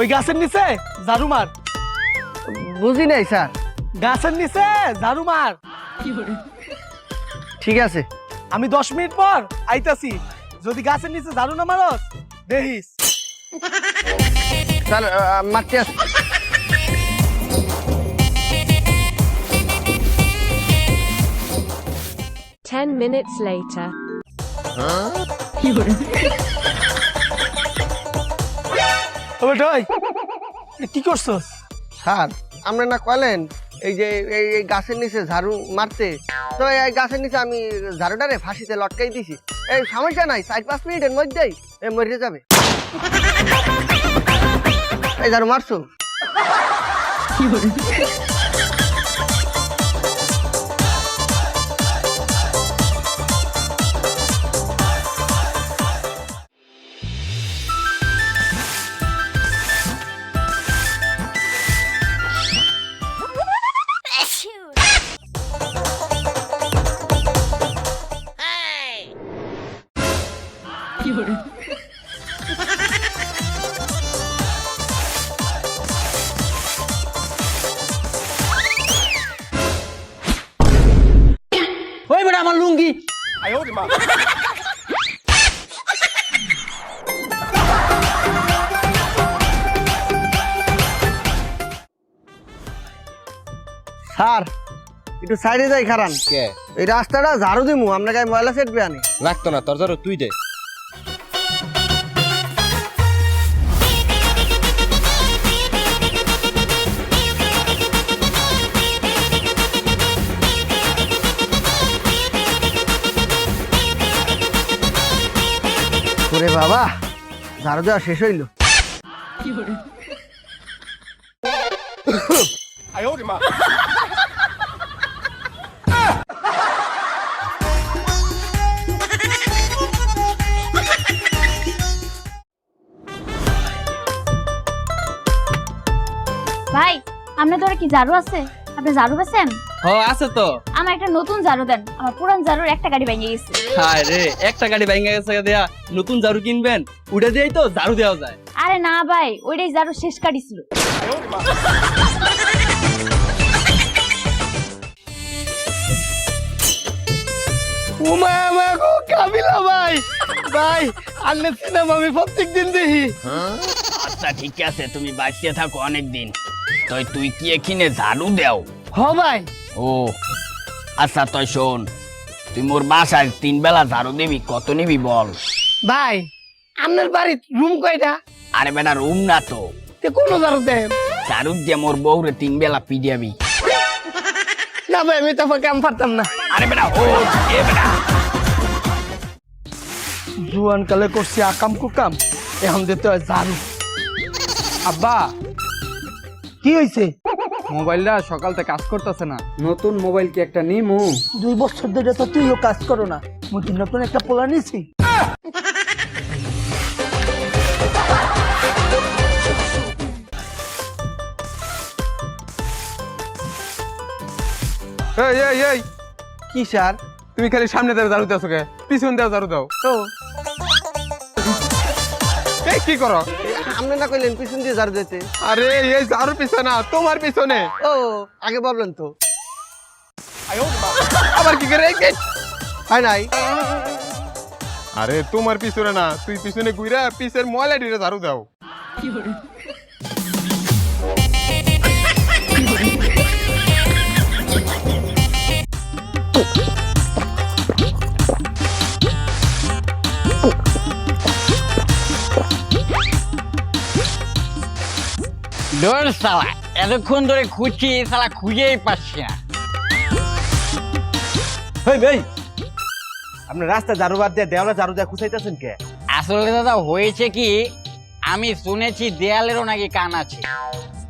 ওই। গাছের নিচে ঝাড়ু মার। বুঝি নাই স্যার। গাছের নিচে ঝাড়ু মার। ঠিক আছে। আমি দশ মিনিট পর আইতাছি। যদি গাছের নিচে ঝাড়ু না মারস দেখিস স্যার মারতে Ten minutes later. ও বেটা ওই এ কি করছস স্যার আমরা না কলেন এই যে এই এই গাছের নিচে ঝাড়ু মারতে। তো এই গাছের নিচে আমি ঝাড়ুটারে ফাঁসিতে লটকাই দিছি। এই সমস্যা নাই চার পাঁচ মিনিটের মধ্যেই এ মরে যাবে। এই ঝাড়ু মারছো? ওই বেটা আমার লুঙ্গি। স্যার একটু সাইডে যাই খারান। কে? এই রাস্তাটা ঝাড়ু দিমু আপনার গায়ে ময়লা সেট আনি। লাগতো না তোর ধরো তুই দে। ওরে বাবা ঝাড়ু দেওয়া শেষ হইল। ভাই আপনার তোরা কি ঝাড়ু আছে? আপনি ঝাড়ু পেছেন হ আছে তো। আমার একটা নতুন ঝাড়ু দেন। আমার পুরান ঝাড়ুর একটা গাড়ি ভেঙে গেছে। হায় রে একটা গাড়ি ভেঙে গেছে দেয়া নতুন ঝাড়ু কিনবেন উঠে দিয়েই তো ঝাড়ু দেওয়া যায়। আরে না ভাই ওইটাই ঝাড়ু শেষ কাটি ছিল। উমা আমা গো কাবিলা ভাই। ভাই আন্নে সিনেমা আমি প্রত্যেক দিন দেখি। আচ্ছা ঠিক আছে তুমি বাঁচিয়ে থাকো অনেক দিন তই তুই কি এখানে ঝাড়ু দেও? হ ভাই। ও আচ্ছা তই শোন তুই মোর বাসায় তিন বেলা ঝাড়ু দিবি কত নিবি বল? ভাই আপনার বাড়ির রুম কয়টা? আরে বেটা রুম না তো। তে কোন ঝাড়ু দেন ঝাড়ু দিয়ে মোর বউরে তিন বেলা পিডিয়াবি। না ভাই আমি তো কাম পারতাম না। আরে বেটা ও এ বেটা। জুয়ান কালে করছি আকাম কুকাম এখন দিতে হয় ঝাড়ু। আব্বা কি হয়েছে মোবাইলটা সকালতে কাজ করতেছে না। নতুন মোবাইল কি একটা নিমু? দুই বছর ধরে তো তুইও কাজ করো না। মুই কি নতুন একটা পোলা নিছি? এই এই এই। কি স্যার? তুমি খালি সামনে দেওয়া ঝাড়ু দাও কে? পিছন দেওয়া ঝাড়ু দাও। তো? এই কি করো? আপনি না কইলেন পিছন দিয়ে ঝাড়ু দিতে? আরে এই ঝাড়ু পিছনে তোমার পিছনে। ও আগে বললেন তো। আবার কি করে হয় নাই? আরে তোমার পিছনে না তুই পিছনে ঘুরা পিছের ময়লা ডিরে ঝাড়ু দাও। ডোর সালা এতক্ষণ ধরে খুঁজছি সালা খুঁজেই পাচ্ছি না। হেই ভাই আপনি রাস্তা ঝাড়ু বাদ দিয়ে দেওয়ালে ঝাড়ু দিয়ে খুঁচাইতেছেন কে? আসলে দাদা হয়েছে কি আমি শুনেছি দেয়ালেরও নাকি কান আছে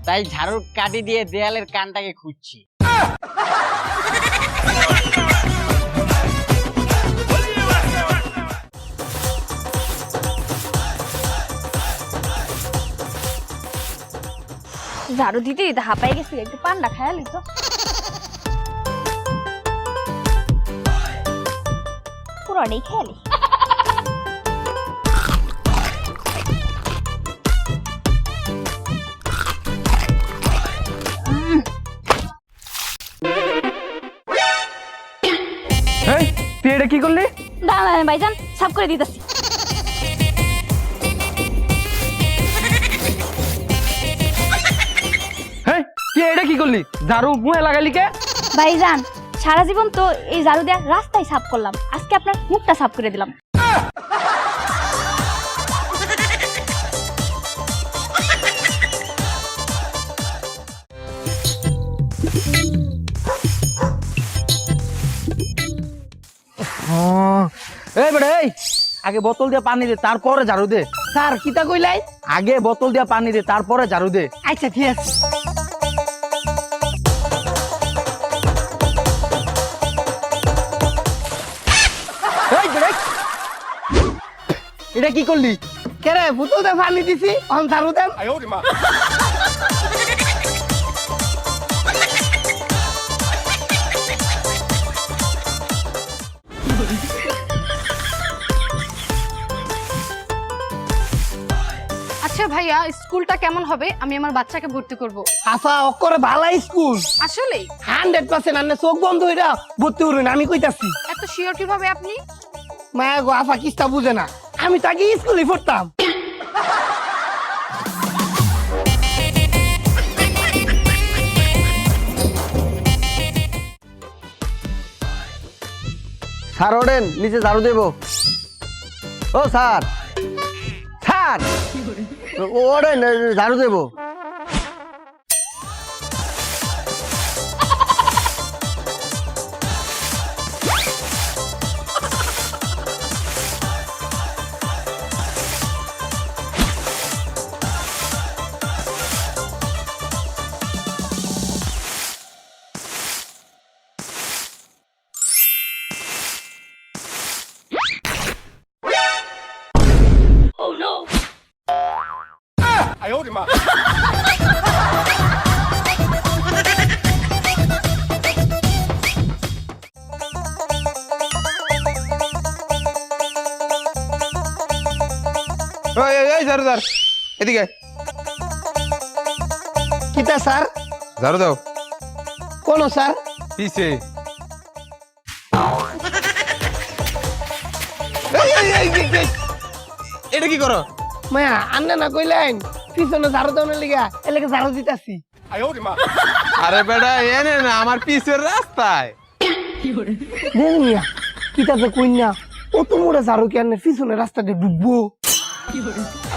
তাই ঝাড়ুর কাটি দিয়ে দেয়ালের কানটাকে খুঁজছি। ঝাড়ু দিতে দিতে হাঁপাই গেছি একটু পান্ডা খায়ালি তো পুরোটাই খেয়ালি এই তুই এটা কি করলি দাঁড়ান ভাইজান সাফ করে দিতেছি এটা কি করলি? ঝাড়ু মুহে লাগালি কে? ভাইজান সারা জীবন তো এই ঝাড়ু দেওয়া রাস্তায় সাফ করলাম। আজকে আপনার মুখটা সাফ করে দিলাম। এই এই। আগে বোতল দিয়ে পানি দে তারপরে ঝাড়ু দে। স্যার কিতা কইলাই? আগে বোতল দিয়ে পানি দে তারপরে ঝাড়ু দে। আচ্ছা ঠিক আছে। এটা কি করলি? কেরে পুতুলতে পানি দিছি অন ঝাড়ু দেন আচ্ছা ভাইয়া স্কুলটা কেমন হবে? আমি আমার বাচ্চাকে ভর্তি করব। আফা অকরে ভালা স্কুল। আসলে হান্ড্রেড পার্সেন্ট আন্নে চোখ বন্ধ হইরা ভর্তি করুন আমি কইতাছি। এত শিওর কীভাবে আপনি? মায়া গো আফা কিস্তা বুঝে না। আমি তাকে স্কুলে পড়তাম। স্যার, ওঠেন, নিচে ঝাড়ু দেবো। ও, স্যার। স্যার, ওঠেন, ঝাড়ু দেবো। ওই এই, এই ঝাড়ু দার এদিকে কিতা স্যার? ঝাড়ু দাও। কোন স্যার? পিছে। এই, এই, এই, এই, এই। এটা কি করো? মায়া আন্নে না কইলেন? পিছনে ঝাড়ু দেওয়ার লিগা এলাকে ঝাড়ু দিতাছি। আরে বেটা এনে না আমার পিছের রাস্তায়। মিয়া কিতাতে কইনা অত মোড়ে ঝাড়ু কেন পিছনে রাস্তাতে ডুববো।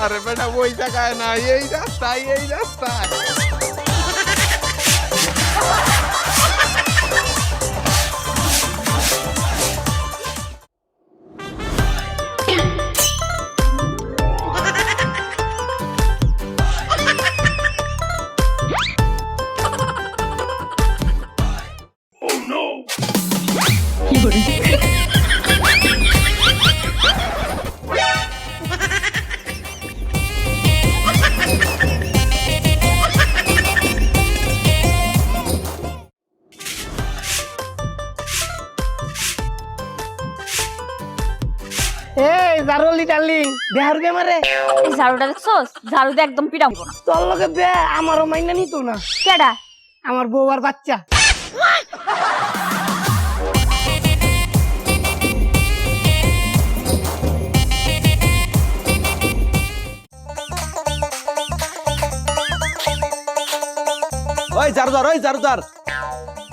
আরে বেটা ওই জায়গায় না এই রাস্তায় এই রাস্তায়। ডার্লিং দেহার মারে? এই ঝাড়ুটা দেখছোস? ঝাড়ু দিয়ে একদম পিটাবো না। তোর লগে বে আমারও মাইনা নিত না। কেডা? আমার বউ আর বাচ্চা। ওই ঝাড়ুদার ওই ঝাড়ুদার।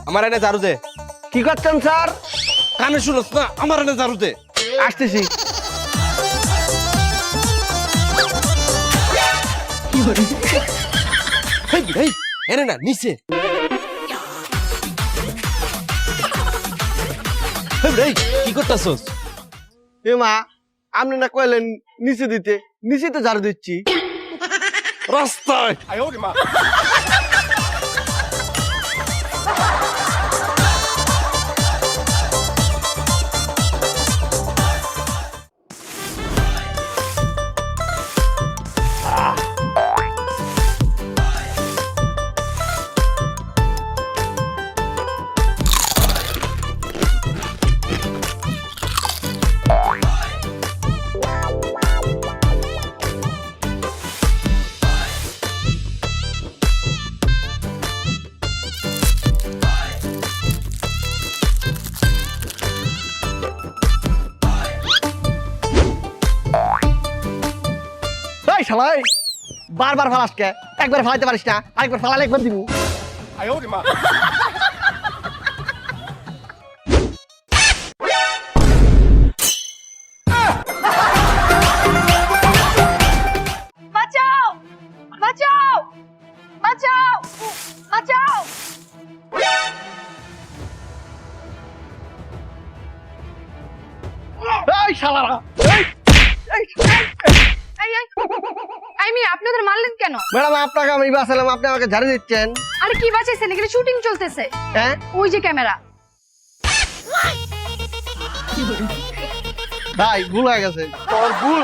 আমার এনে ঝাড়ু দে। কি করছেন স্যার? কানে শুনছ না আমার এনে ঝাড়ু দে। আসতেছি। হেই হেই না নিচে কি করতাছস এ মা আপনি না কইলেন নিচে দিতে নিচে তো ঝাড়ু দিচ্ছি। রাস্তায়। বারবার ফালাস কে? একবার ফালাইতে পারিস না আরেকবার ফালালে একবার দিবি বাঁচাও! বাঁচাও! বাঁচাও! বাঁচাও! এই শালারা! এই, এই, এই মেয়ে আপনাদের মারলেন কেন? ম্যাডাম আপনাকে আমি বাঁচালাম আপনি আমাকে ঝাড়ু দিচ্ছেন। আরে কি বাঁচাইছেন এখানে শুটিং চলতেছে। হ্যাঁ? ওই যে ক্যামেরা। ভাই ভুল হয়ে গেছে। তোর ভুল।